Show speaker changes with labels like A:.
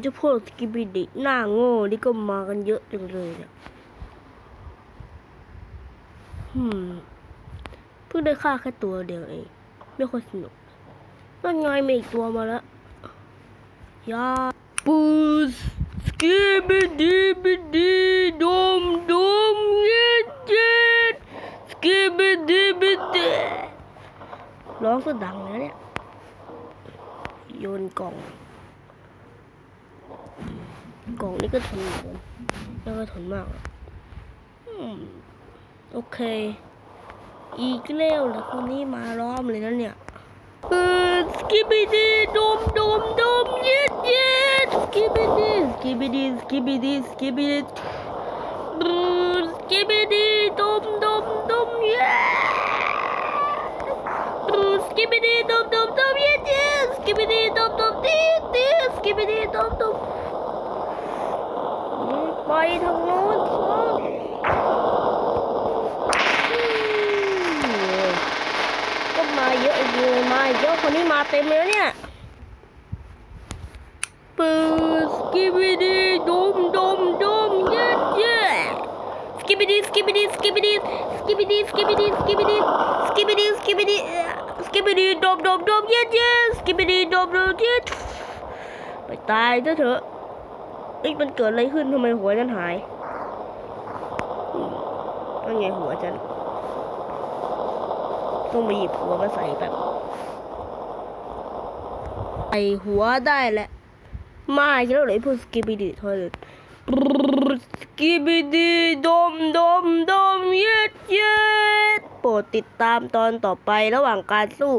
A: เจ้าพวกสกิบิดิหน้าโง่นี่ก็มากันเยอะจังเลยเนี่ยหืมเพิ่งได้ฆ่าแค่ตัวเดียวเองไม่ค่อยสนุกนั่นไงมีอีกตัวมาแล้วยาปูสสกิบิดิบิดิดมดมเย็ดเย็ดสกิบิดิบิดิร้องสุดดังเลยเนี่ยโยนกล่อง กล่องนี่ก็ทนเหมือนกันแล้วก็ทนมากอืมโอเค อีกแล้วเหรอคนนี้มาล้อมเลยนะเนี่ยเออสกิบิดีดมดมดมเย็ดเย็ดสกิบิดีสกิบิดีสกิบิดีสกิบิดีบูสกิบิดีดมดมดมเย็ดบูสกิบิดีดมดมดมเย็ดเย็ดสกิบิดีดมดมดีดีสกิบิดีดมดม ทางโน้นก็มาเยอะเลยมาเยอะคนนี้มาเต็มเลยเนี่ยปืนสกิบิดีดมดมดมเย้เย้สกิบิดีสกิบิดีสกิบิดีสกิบิดีสกิบิดีสกิบิดีสกิบิดีสกิบิดีสกิบิดีดมดมดมเย้เย้สกิบิดีดมดมเย้ไปตายซะเถอะ อ้ยมันเกิดอะไรขึ้นทำไมหัวฉันหายอืมนั่นไงหัวฉัน ต้องไปหยิบหัวมาใส่แบบใส่หัวได้แหละมาอีกแล้วเลยพูดสกิบิดีทอยเลตสกิบิดีดมดมดมเย็ดเย็ดโปรดติดตามตอนต่อไประหว่างการสู้